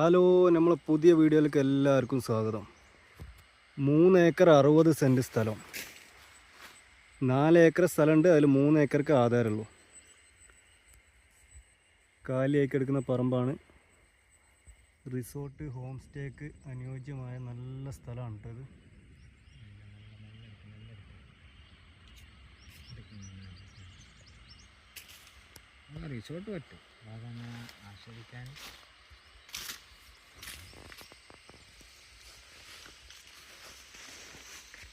Hello നമ്മൾ പുതിയ വീഡിയോയിലേക്ക് എല്ലാവർക്കും സ്വാഗതം. മൂന്ന് ഏക്കർ അറുപത് സെന്റ് സ്ഥലം. നാല് ഏക്കർ സ്ഥലമുണ്ട് അതിൽ മൂന്ന് ഏക്കർക്ക് ആധാരമുള്ളൂ. കാലിയാക്കി എടുക്കുന്ന പറമ്പാണ്. റിസോർട്ട് ഹോം സ്റ്റേക്ക് അനുയോജ്യമായ നല്ല സ്ഥലമാണ് കേട്ടോ ഇത്. റിസോർട്ട് പറ്റും. ആസ്വദിക്കാൻ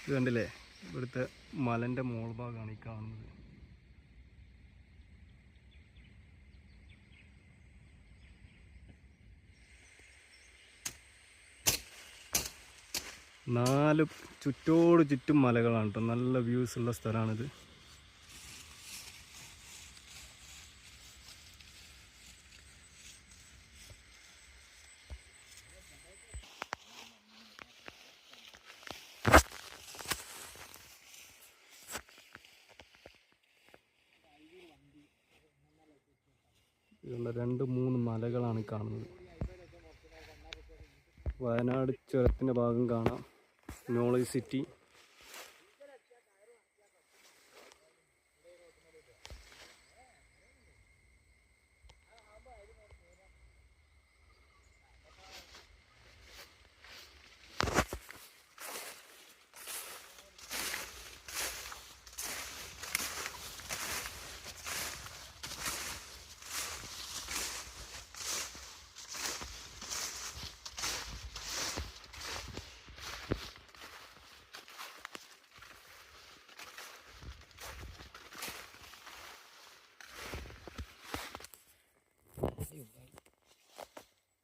ഇത് കണ്ടില്ലേ? ഇവിടുത്തെ മലന്റെ മോൾ ഭാഗമാണ് ഈ കാണുന്നത്. നാല് ചുറ്റോട് ചുറ്റും മലകളാണ് കേട്ടോ നല്ല വ്യൂസ് ഉള്ള സ്ഥലമാണിത്. ഇതുകൊണ്ട് രണ്ട് മൂന്ന് മലകളാണ് കാണുന്നത്. വയനാട് ചുരത്തിന്റെ ഭാഗം കാണാം. Knowledge city.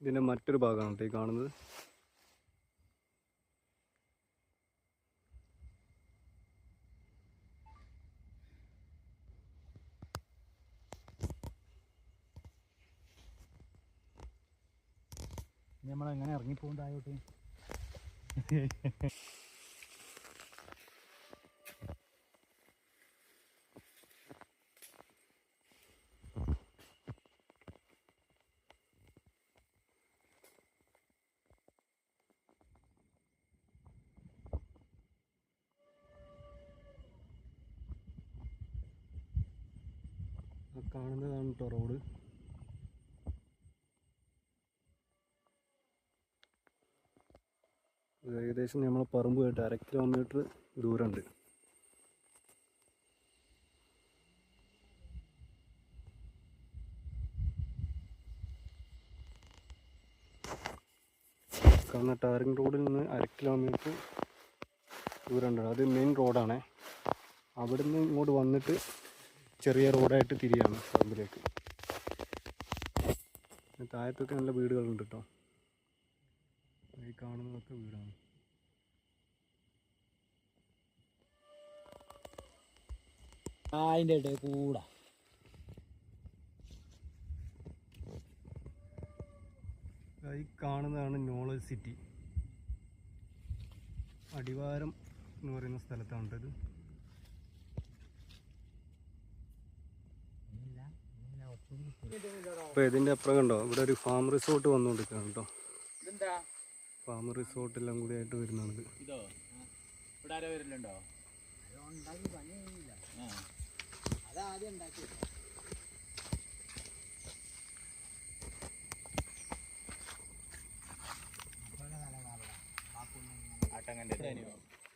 ഇതിന്റെ മറ്റൊരു ഭാഗമാണ് ഈ കാണുന്നത്. നമ്മളെങ്ങനെ ഇറങ്ങിപ്പോണ്ടായോട്ടെ കാണുന്നതാണ് കേട്ടോ റോഡ്. ഏകദേശം നമ്മളെ പറമ്പ് കേട്ട് അര കിലോമീറ്റർ ദൂരമുണ്ട്. കാണുന്ന ടാറിംഗ് റോഡിൽ നിന്ന് അര കിലോമീറ്റർ ദൂരമുണ്ട്. അത് മെയിൻ റോഡാണേ അവിടുന്ന് ഇങ്ങോട്ട് വന്നിട്ട് ചെറിയ റോഡായിട്ട് തിരിയാണ് പറമ്പിലേക്ക്. താഴത്തൊക്കെ നല്ല വീടുകളുണ്ട് കേട്ടോ ഈ കാണുന്നതൊക്കെ വീടാണ്. അതിന്റെ ഇടയിൽ കൂടാ. ഈ കാണുന്നതാണ് നോളജ് സിറ്റി. അടിവാരം എന്ന് പറയുന്ന സ്ഥലത്താണ് ഇത് അപ്പോൾ ഇതിന്റെ അപ്പുറം കണ്ടോ? ഇവിടെ ഒരു ഫാം റിസോർട്ട് വന്നുകൊണ്ടിരിക്കുകയാണ് കേട്ടോ. ഫാം റിസോർട്ട് എല്ലാം കൂടി ആയിട്ട് വരുന്നുണ്ട്. ആട്ടങ്ങന്റെ